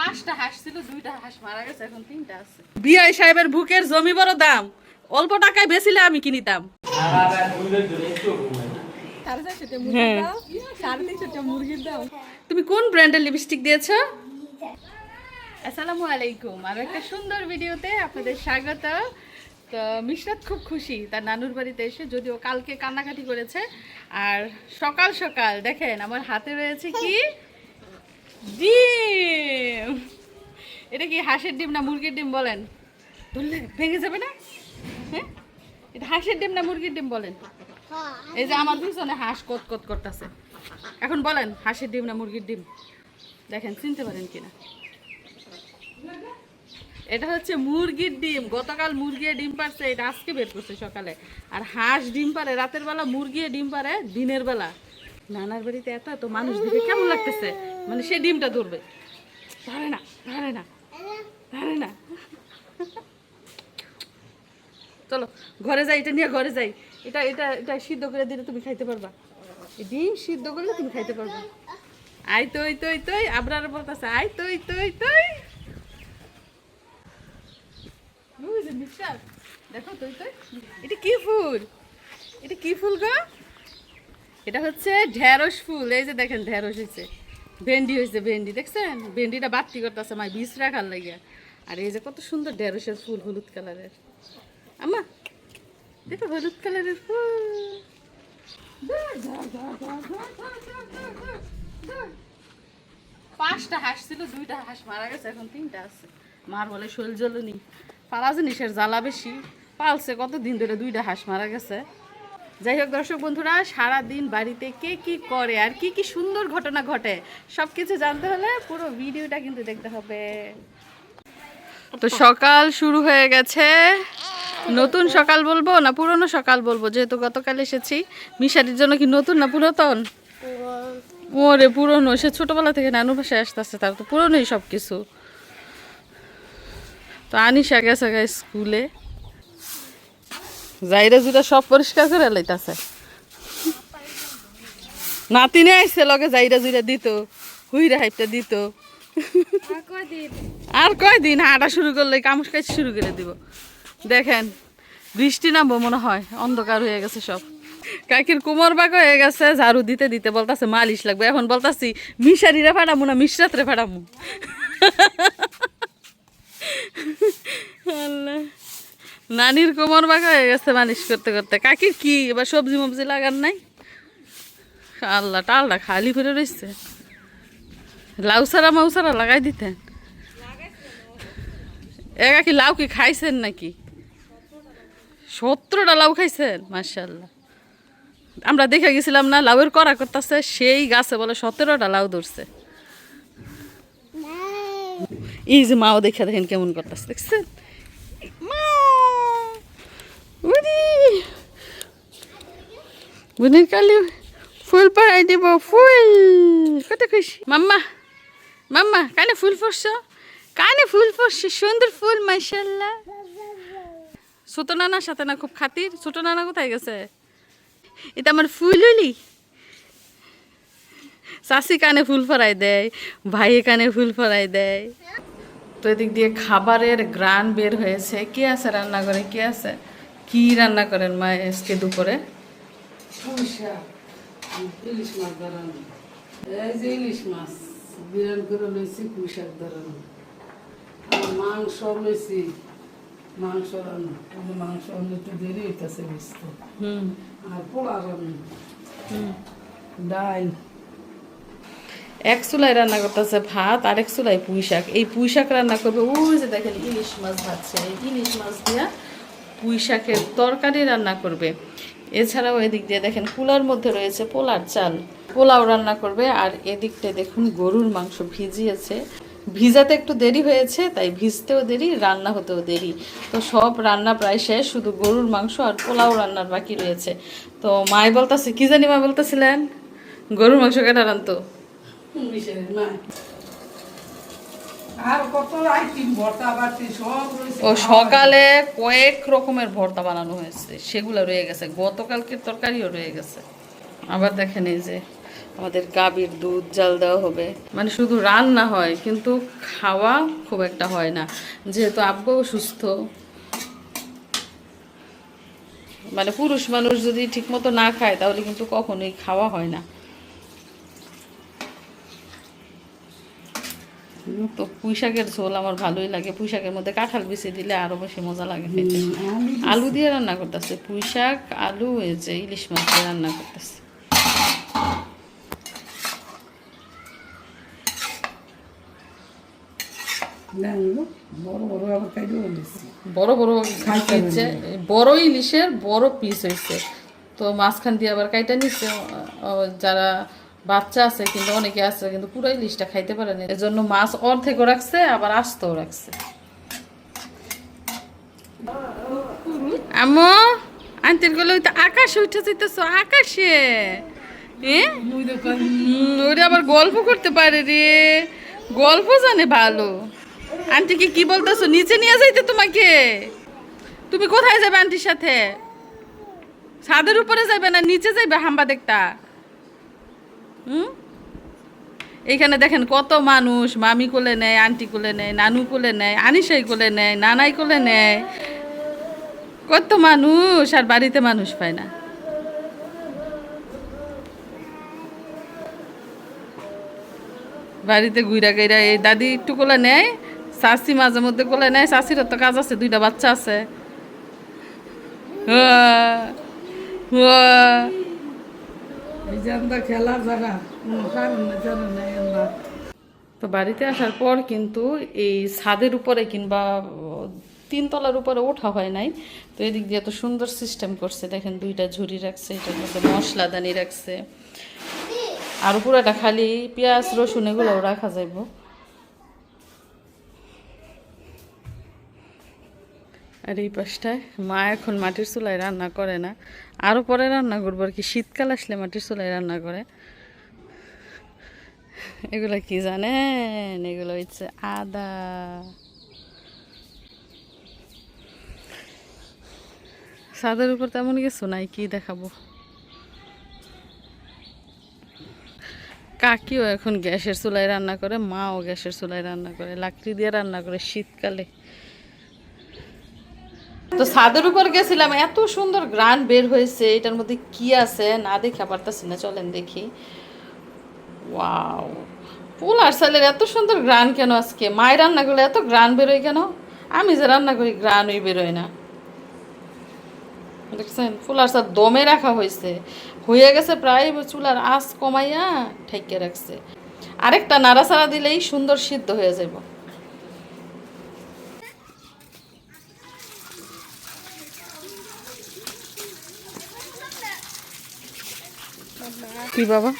পাঁচটা হাঁস ছিল দুইটা হাঁস মারা গেছে এখন তিনটা আছে। বিআই সাহেবের বুকের জমি বড় দাম। অল্প টাকায় বেচিলে আমি কিনিতাম। দাও। তুমি কোন ব্র্যান্ডের লিপস্টিক দিয়েছ? আসসালামু আলাইকুম। আর একটা সুন্দর ভিডিওতে আপনাদের স্বাগত। তো মিশরাত খুব খুশি তার নানুর বাড়িতে এসে যদিও কালকে কান্নাকাটি করেছে। আর সকাল সকাল দেখেন আমার হাতে রয়েছে কি? ডিম। এটা কি হাঁসের ডিম না মুরগির ডিম বলেন? ধরলে ভেঙে যাবে না? হ্যাঁ? এটা হাঁসের ডিম না মুরগির ডিম বলেন? এই যে আমার পিছনে হাঁস কত কত করতেছে। এখন বলেন, হাঁসের ডিম না মুরগির ডিম? দেখেন, চিনতে পারেন কিনা? এটা হচ্ছে মুরগির ডিম। গতকাল মুরগি ডিম পারছে এটা আজকে বের করছে সকালে। আর হাঁস ডিম পারে রাতের বেলা মুরগি ডিম পারে দিনের বেলা। নানার বাড়িতে এত এত মানুষ দেখে কেমন লাগতেছে? মানে সে ডিমটা ধরবে। ধরে না ধরে না ধরে না। চলো, ঘরে যাই, এটা নিয়ে ঘরে যাই। এটা এটা এটা সিদ্ধ করে দিলে তুমি খাইতে পারবা। ডিম সিদ্ধ করলে তুমি খাইতে পারবা। আই তৈ তৈ তৈ, আবরার বলতেছে আই তৈ তৈ তৈ। দেখো তৈ তৈ। এটা কি ফুল? এটা কি ফুল গো? এটা হচ্ছে ঢেঁড়স ফুল, এই যে দেখেন ঢেঁড়স হয়েছে। ভেন্ডি হয়েছে, ভেন্ডি, দেখছেন? ভেন্ডিটা বাতি করতেছে, মাই বিষ রাখার লাগিয়া। আর এই যে কত সুন্দর ঢেঁড়সের ফুল, হলুদ কালারের। আমা দেখো হলুদ কালারের ফুল। পাঁচটা হাঁস ছিল, দুইটা হাঁস মারা গেছে, এখন তিনটা আছে। মার বলে শৈল নি পালা জিনিসের জ্বালা বেশি, পালছে কতদিন ধরে দুইটা হাঁস মারা গেছে। যাই হোক দর্শক বন্ধুরা সারা দিন বাড়িতে কে কি করে আর কি কি সুন্দর ঘটনা ঘটে সব কিছু জানতে হলে পুরো ভিডিওটা কিন্তু দেখতে হবে। তো সকাল শুরু হয়ে গেছে। নতুন সকাল বলব না পুরনো সকাল বলব? যেহেতু গতকাল এসেছি। মিশারির জন্য কি নতুন না পুরাতন? ওরে পুরনো, সে ছোটবেলা থেকে নানু ভাষায় আসতে আসতে তার তো পুরনোই সব কিছু তো আনিসা গেছে স্কুলে। যাইরা জুড়ে সব পরিষ্কার করে লাইতাছে। নাতিনে আইসে লগে যাইরা জুড়ে দিত হুইরা হাইপটা দিত। আর কয়দিন? হাঁটা শুরু করলে কামুস কাজ শুরু করে দিব। দেখেন বৃষ্টি নামবো মনে হয় অন্ধকার হয়ে গেছে সব। কাকির কোমর বাঁক হয়ে গেছে ঝাড়ু দিতে দিতে বলতাছে মালিশ লাগবে। এখন বলতাছি মিশারিরা ফাটামু না মিশরাতরে ফাটামু? আল্লাহ। নানির কোমর বাঁকা হয়ে গেছে মালিশ করতে করতে। কাকির কি? এবার সবজি মবজি লাগান নাই? আল্লাহ টালটা খালি করে রয়েছে লাউ সারা মাউ সারা লাগাই দিতেন। একা কি লাউ কি খাইছেন নাকি? সত্তরটা লাউ খাইছেন? মার্শাল্লাহ আমরা দেখে গেছিলাম না লাউয়ের করা করতেছে সেই গাছে বলে সতেরোটা লাউ ধরছে। এই যে মাও দেখে দেখেন কেমন করতেছে দেখছেন? বুনির কালি ফুল পাড়াই দিব ফুল। কত খুশি। মাম্মা মাম্মা, কানে ফুল পড়ছ কানে ফুল পড়ছে সুন্দর ফুল মাইশাল্লাহ ছোট নানার সাথে না খুব খাতির। ছোট নানা কোথায় গেছে? এটা আমার ফুল হইলি চাষি কানে ফুল ফরাই দেয় ভাই কানে ফুল ফরাই দেয়। তো এদিক দিয়ে খাবারের গ্রান বের হয়েছে। কে আছে রান্না করে কে আছে? কি রান্না করেন মা আজকে দুপুরে? ইলিশ মাছ ধরানো। এই যে ইলিশ মাছ বিরান করে ধরানো। আর মাংস মাংস রান্না। মাংস রান্না একটু দেরি হইতেছে বুঝতে। আর পোলা রান্না। হুম। ডাল। এক চুলায় রান্না করতেছে ভাত আর এক চুলায় পুঁই শাক। এই পুঁই শাক রান্না করবে ওই যে দেখেন ইলিশ মাছ ভাজছে। এই ইলিশ মাছ দিয়া পুঁই শাকের তরকারি রান্না করবে। এছাড়াও এদিক দিয়ে দেখেন কুলার মধ্যে রয়েছে পোলার চাল। পোলাও রান্না করবে, আর এদিকটা দেখুন গরুর মাংস ভিজিয়েছে। ভিজাতে একটু দেরি হয়েছে, তাই ভিজতেও দেরি, রান্না হতেও দেরি। তো সব রান্না প্রায় শেষ, শুধু গরুর মাংস আর পোলাও রান্নার বাকি রয়েছে। তো মাই বলতেছে, কি জানি মা বলতেছিলেন? গরুর মাংস কেটা রান্তো মিশাই না আর কত আইটিম ভর্তা বাটি সব রয়েছে সকালে কয়েক রকমের ভর্তা বানানো হয়েছে, সেগুলো রয়ে গেছে। গতকালকের তরকারিও রয়ে গেছে। আবার দেখেন এই যে আমাদের গাভীর দুধ জাল দেওয়া হবে। মানে শুধু রান্না হয়, কিন্তু খাওয়া খুব একটা হয় না। যেহেতু আব্বাও সুস্থ। মানে পুরুষ মানুষ যদি ঠিকমতো না খায়, তাহলে কিন্তু কখনোই খাওয়া হয় না। তো পুঁইশাকের ঝোল আমার ভালোই লাগে। পুঁইশাকের মধ্যে কাঁঠাল বেশি দিলে আরও বেশি মজা লাগে খেতে। আলু দিয়ে রান্না করতেছে। পুঁইশাক আলু যে ইলিশ মাছ দিয়ে রান্না করতেছে। বড় বড় হচ্ছে বড় ইলিশের বড় পিস হয়েছে। তো মাঝখান দিয়ে আবার কাইটা নিচ্ছে যারা বাচ্চা আছে, কিন্তু অনেকে আছে, কিন্তু পুরো ইলিশটা খাইতে পারে না। এজন্য মাছ অর্ধেকও রাখছে, আবার আস্তও রাখছে। আমো আন্টিরগুলো তো আকাশে উঠে যেতেছ আকাশে। ওরে আবার গল্প করতে পারে রে। গল্প জানে ভালো। আন্টিকে কি বলতেছো? নিচে নিয়ে যাইতে তোমাকে। তুমি কোথায় যাবে আন্টির সাথে? ছাদের উপরে যাবে না, নিচে যাইবে হাম্বা দেখতা? হুম? এখানে দেখেন কত মানুষ মামি কোলে নেয় আন্টি কোলে নেয় নানু কোলে নেয় আনিসাই কোলে নেয় নানাই কোলে নেয়। কত মানুষ আর বাড়িতে মানুষ পায় না। বাড়িতে গুইরা গাইরা এই দাদি একটু কোলে নেয় শাশি মাঝে মধ্যে কোলে নেয় শাশিরও তো কাজ আছে দুইটা বাচ্চা আছে। হুয়া, আমরা খেলার জায়গা কারণ তো বাড়িতে আসার পর কিন্তু এই ছাদের উপরে কিংবা তিনতলার উপরে ওঠা হয় নাই। তো এদিক দিয়ে এত সুন্দর সিস্টেম করছে, দেখেন দুইটা ঝুড়ি রাখছে, এটার মধ্যে মশলাদানি রাখছে। আর পুরোটা খালি পেঁয়াজ, রসুন, এগুলোও রাখা যাইব। আর এই পাশটায় মা এখন মাটির চুলায় রান্না করে না। আরও পরে রান্না করব আর কি। শীতকাল আসলে মাটির চুলায় রান্না করে। এগুলো কি জানেন? এগুলো হচ্ছে আদা। ছাদের উপর তেমন কিছু নাই, কি দেখাবো? কাকিও এখন গ্যাসের চুলায় রান্না করে, মাও গ্যাসের চুলায় রান্না করে, লাকড়ি দিয়ে রান্না করে শীতকালে। তো ছাদের উপর গেছিলাম, এত সুন্দর গ্রান বের হয়েছে, এটার মধ্যে কি আছে না দেখা পারতাছি না, চলেন দেখি। ওয়াও পোলার চালের এত সুন্দর গ্রান কেন আজকে? মায়ের রান্না করলে এত গ্রান বেরোয় কেন? আমি যে রান্না করি, গ্রানই বেরোয় না। দেখছেন, ফুল আর চাল দমে রাখা হয়েছে। হয়ে গেছে প্রায় চুলার আঁচ কমাইয়া ঠেকে রাখছে। আরেকটা নাড়াচাড়া দিলেই সুন্দর সিদ্ধ হয়ে যাব কি বাবা?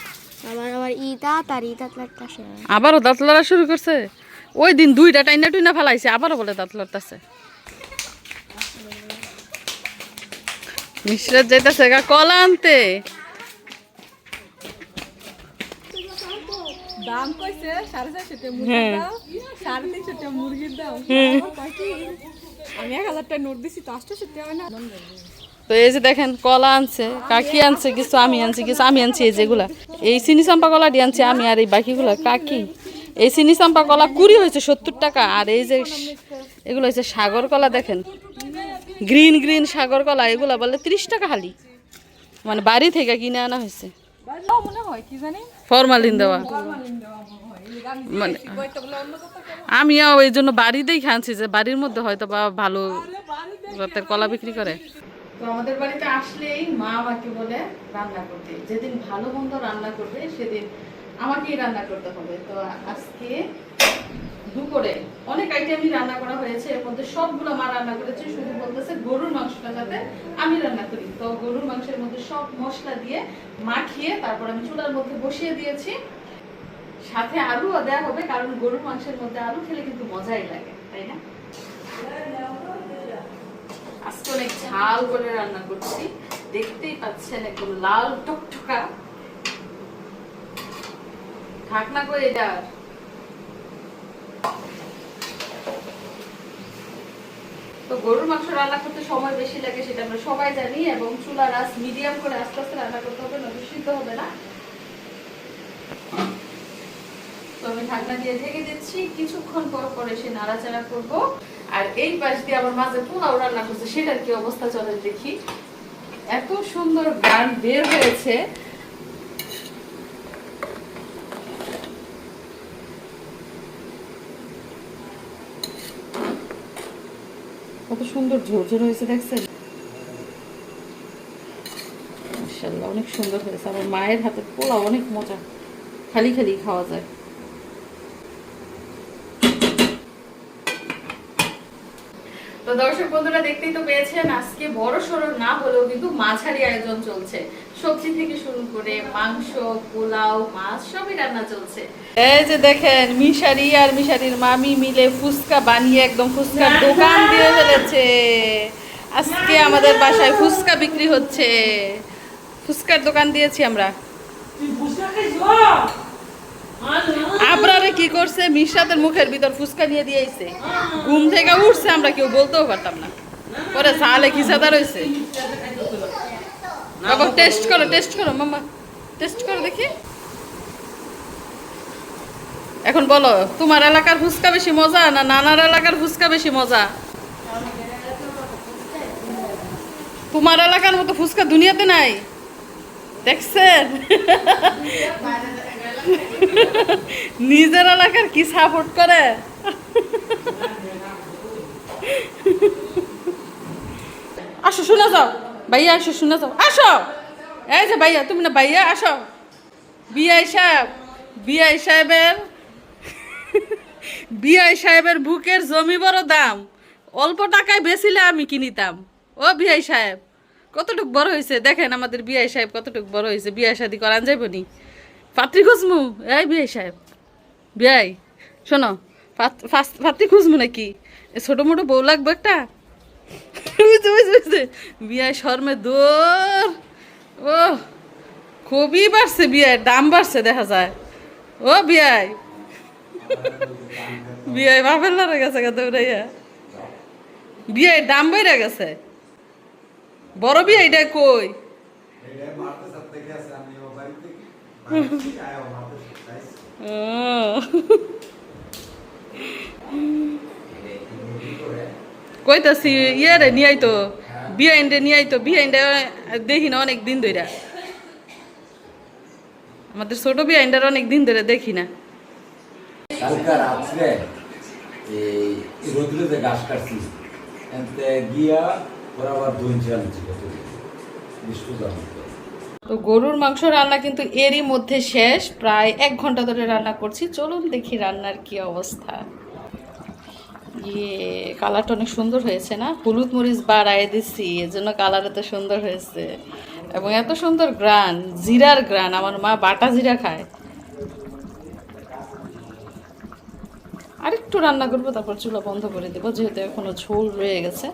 আমার আমার ইদাত আর ইদাত লাগতেছে আবারও দাঁত লড়া শুরু করছে? ওই দিন দুইটা টাইনা টুইনা ফেলাইছে আবারও বলে দাঁত লড়তেছে মিশ্রাত যাইতেছে গা কলা আনতে। দাম কইছে সাড়ে হ্যাঁ। দাও সাড়ে মুরগির দাও কি? আমি এক হাজার টাকা নোট দিছি তো আটশো টাকা না? তো এই যে দেখেন, কলা আনছে, কাকি আনছে, কিছু আমি আনছি, কিছু আমি আনছি, এই যেগুলা। এই চিনি চাম্পা কলাটি আনছি আমি আর এই বাকিগুলা, কাকি। এই চিনি চাম্পা কলা কুড়ি হয়েছে সত্তর টাকা, আর এই যে এগুলো হয়েছে সাগর কলা, দেখেন। গ্রিন গ্রিন সাগর কলা, এগুলা বলে ত্রিশ টাকা হালি। মানে বাড়ি থেকে কিনে আনা হয়েছে। ফরমালিন দেওয়া। মানে আমিও এই জন্য বাড়িতেই খাচ্ছি যে বাড়ির মধ্যে হয়তো বা ভালো কলা বিক্রি করে। তো আমাদের বাড়িতে আসলেই মা আমাকে বলে রান্না করতে। যেদিন ভালো মন্দ রান্না করবে, সেদিন আমাকেই রান্না করতে হবে। তো আজকে দুপুরে অনেক আইটেমই রান্না করা হয়েছে। এর মধ্যে সবগুলো মা রান্না করেছে। শুধু বলতেছে গরুর মাংসটা যাতে আমি রান্না করি। তো গরুর মাংসের মধ্যে সব মশলা দিয়ে মাখিয়ে তারপর আমি চুলার মধ্যে বসিয়ে দিয়েছি। সাথে আলুও দেওয়া হবে, কারণ গরুর মাংসের মধ্যে আলু খেলে কিন্তু মজাই লাগে, তাই না? আজকে অনেক ঝাল করে রান্না করছি। দেখতেই পাচ্ছেন একদম লাল টকটকা। ঢাকনা করে তো গরুর মাংস রান্না করতে সময় বেশি লাগে সেটা আমরা সবাই জানি এবং চুলা আঁচ মিডিয়াম করে আস্তে আস্তে রান্না করতে হবে নয়তো সিদ্ধ হবে না। তো আমি ঢাকনা দিয়ে ঢেকে দিচ্ছি। কিছুক্ষণ পর পর এসে নাড়াচাড়া করব। আর এই পাশ দিয়ে আবার মাঝে পোলাও রান্না করছে, সেটার কি অবস্থা চলে দেখি। এত সুন্দর গান বের হয়েছে। কত সুন্দর ঝরঝর হয়েছে, দেখছেন? অনেক সুন্দর হয়েছে। আমার মায়ের হাতে পোলাও অনেক মজা। খালি খালি খাওয়া যায়। তো দর্শক বন্ধুরা দেখতেই তো পেয়েছেন আজকে বড় সড়ো না হলেও কিন্তু মাঝারি আয়োজন চলছে। সবজি থেকে শুরু করে মাংস পোলাও মাছ সবই রান্না চলছে। এই যে দেখেন মিশারি আর মিশারির মামি মিলে ফুচকা বানিয়ে একদম ফুচকার দোকান দিয়ে ফেলেছে। আজকে আমাদের বাসায় ফুচকা বিক্রি হচ্ছে। ফুচকার দোকান দিয়েছি আমরা। আপনারা কি করছে? মিশাদের মুখের ভিতর ফুচকা নিয়ে দিয়েছে। ঘুম থেকে উঠছে আমরা কেউ বলতেও পারতাম না। পরে সালে খিসাদা রয়েছে? বাবা টেস্ট করো টেস্ট করো মাম্মা। টেস্ট করো দেখি। এখন বলো তোমার এলাকার ফুচকা বেশি মজা না নানার এলাকার ফুচকা বেশি মজা? তোমার এলাকার মতো ফুচকা দুনিয়াতে নাই। দেখছেন? নিজের এলাকার কি সাপোর্ট করে? আসো, শুনে যাও। ভাইয়া আসো, শুনে যাও। আসো! এই যে ভাইয়া, তুমি না ভাইয়া, আসো। বিআই সাহেব, বিআই সাহেবের বিআই সাহেবের বুকের জমি বড় দাম। অল্প টাকায় বেচিলে আমি কিনিতাম ও বিআই সাহেব, কতটুক বড় হয়েছে দেখেন আমাদের বিআই সাহেব কতটুক বড় হয়েছে বিয়ে শাদি করান যাইব নি? পাত্রী খুঁজমু? এই বিআই সাহেব। বিআই শোনো, পাত- পাত্রী খুঁজমু নাকি? ছোটো মোটো বউ লাগবে একটা? বিয়ায় শর্মে দোর। ও, খুবই বাড়ছে বিয়ায় দাম বাড়ছে দেখা যায়। ও বিয়াই। বিয়ায় বাপের লড়ে গেছে উড়াইয়া বিয়ায় দাম বেড়ে গেছে। বড় বিয়া এটা কই। কইতাছি ইয়ে রে নিয়ে আইতো বিহাইন্ডে নিয়ে আইতো বিহাইন্ডে দেখি না, অনেক দিন ধরে আমাদের ছোট বিহাইন্ডার অনেক দিন ধরে দেখি না। গিয়া ওরা আবার বিষ্ণু তো গরুর মাংস রান্না কিন্তু এরই মধ্যে শেষ। প্রায় এক ঘণ্টা ধরে রান্না করছি। চলুন দেখি রান্নার কি অবস্থা। ইয়ে কালারটা অনেক সুন্দর হয়েছে না? হলুদ মরিচ বাড়ায় দিচ্ছি এজন্য কালার এত সুন্দর হয়েছে। এবং এত সুন্দর গ্রান, জিরার গ্রান। আমার মা বাটা জিরা খায়। আরেকটু রান্না করব, তারপর চুলা বন্ধ করে দেবো, যেহেতু এখনও ঝোল রয়ে গেছে।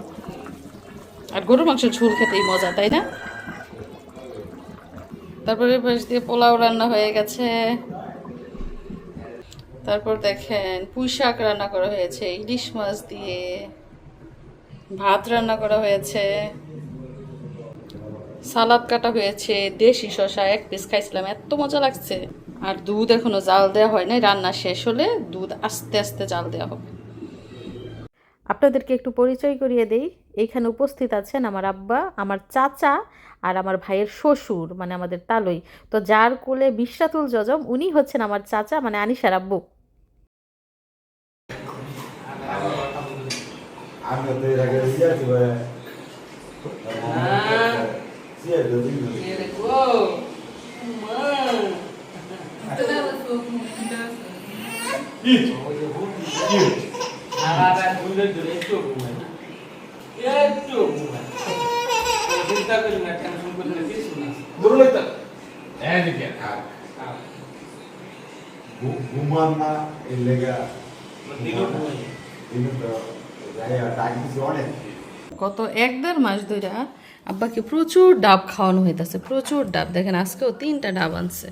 আর গরুর মাংসের ঝোল খেতেই মজা, তাই না? তারপরে পাশ দিয়ে পোলাও রান্না হয়ে গেছে। তারপর দেখেন, পুঁই শাক রান্না করা হয়েছে, ইলিশ মাছ দিয়ে ভাত রান্না করা হয়েছে। সালাদ কাটা হয়েছে, দেশি শশা এক পিস খাইছিলাম, এত মজা লাগছে। আর দুধ এখনও জাল দেওয়া হয় নাই, রান্না শেষ হলে দুধ আস্তে আস্তে জাল দেওয়া হবে। আপনাদেরকে একটু পরিচয় করিয়ে দেই এইখানে উপস্থিত আছেন আমার আব্বা, আমার চাচা আর আমার ভাইয়ের শ্বশুর মানে আমাদের তালই। তো যার কোলে বিশ্রাতুল জজম উনি হচ্ছেন আমার চাচা মানে আনিসার আব্বু। তো এর আগে দিয়েছি বলে ঘুমান না। লেগা কিন্তু তো যাই ডাকিছি অনেক। গত এক দেড় মাস ধরে আব্বাকে প্রচুর ডাব খাওয়ানো হইতাছে প্রচুর ডাব। দেখেন আজকেও তিনটা ডাব আনছে।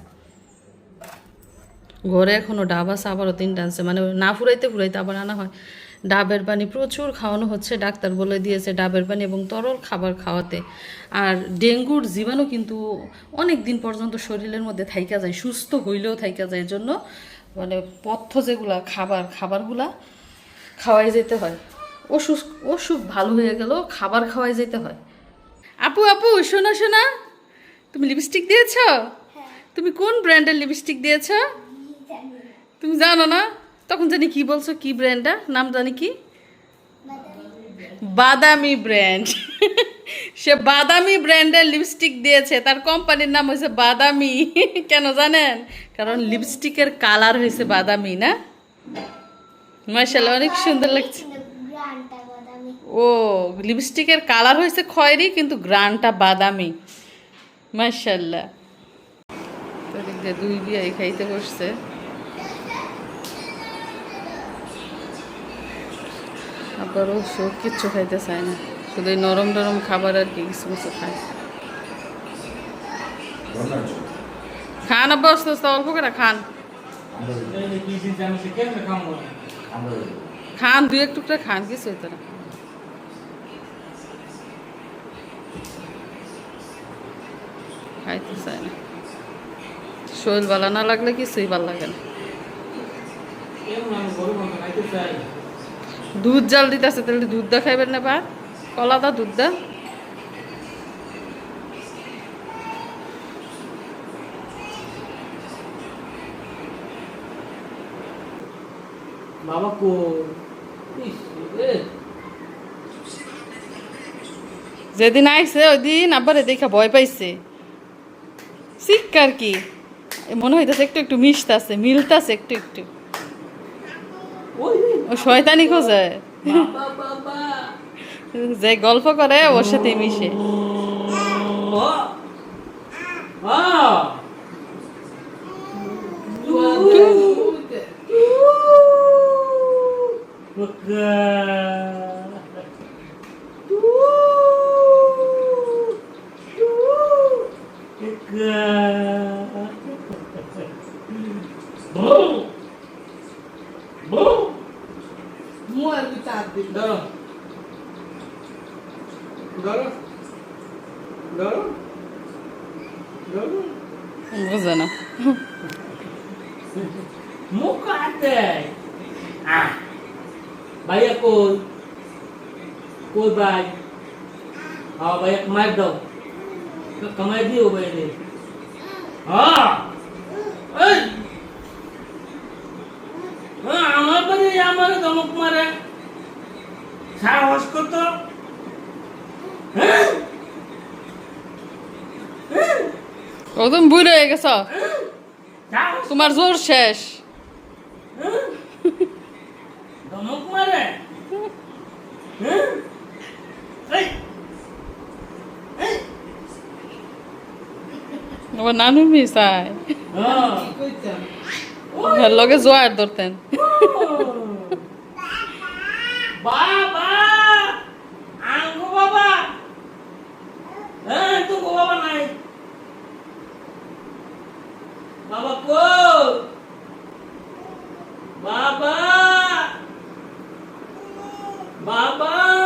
ঘরে এখনও ডাব আছে আবারও তিনটা আনছে। মানে না ফুরাইতে ফুরাইতে আবার আনা হয়। ডাবের পানি প্রচুর খাওয়ানো হচ্ছে ডাক্তার বলে দিয়েছে ডাবের পানি এবং তরল খাবার খাওয়াতে। আর ডেঙ্গুর জীবাণু কিন্তু অনেক দিন পর্যন্ত শরীরের মধ্যে থাইকা যায় সুস্থ হইলেও থাইকা যায়। জন্য মানে পথ্য যেগুলা খাবার খাবারগুলা খাওয়াই যেতে হয়। অসুখ অসুখ ভালো হয়ে গেল খাবার খাওয়াই যেতে হয়। আপু আপু শোনো শোনা। তুমি লিপস্টিক দিয়েছ? তুমি কোন ব্র্যান্ডের লিপস্টিক দিয়েছ? তুমি জানো না? তখন জানি কি বলছো কি ব্র্যান্ডটা নাম জানি কি? বাদামি ব্র্যান্ড সে বাদামি ব্র্যান্ডের লিপস্টিক দিয়েছে তার কোম্পানির নাম হয়েছে বাদামি। কেন জানেন? কারণ লিপস্টিকের কালার হয়েছে বাদামি না? মার্শাল্লাহ অনেক সুন্দর লাগছে। ও লিপস্টিকের কালার হয়েছে খয়েরি কিন্তু গ্রানটা বাদামি। মার্শাল্লাহ দুই বিয়াই খাইতে বসছে। ও সব কিচ্ছু খাইতে চায় না। শুধু নরম নরম খাবার আর কি, কিছু কিছু খায়। খান আস্তে আস্তে অল্প করে খান। খান, দুই এক টুকরা খান, কিছু হইতো না। খাইতে চায় না। শরীর ভালো না লাগলে কিছুই ভালো লাগে না। দুধ জাল দিতেছে তাহলে দুধ দা খাইবেন না বা কলা দা দুধ দা বাবা কো যেদিন আইছে ওই দিন আবার দেখা ভয় পাইছে। শিক্ষার কি? মনে হইতেছে একটু একটু মিশতাছে মিলতাছে একটু একটু। শয়তানি খোঁজে। যে গল্প করে ওর সাথে মিশে। ও আ মুয়ের বিচার দিল ধরো ধরো ধরো ধরো বুঝে না মুখ কাটে আহ ভাইয়া কই কই ভাই হ্যাঁ ভাইয়া মার দাও ক- কমাই দিও ভাই রে হ্যাঁ এই হ্যাঁ, আমার বাড়ি আমার ধমক মারে সাহস কত? হ্যাঁ? একদম বুড়ো হয়ে গেছ। সাহস তোমার জোর শেষ। হ্যাঁ? আমার নানু মিশায়। হ্যাঁ। কইতাম ওর লগে জোয়ার ধরতেন। বাবা apa naik? Bapakku. Bapak. Bapak.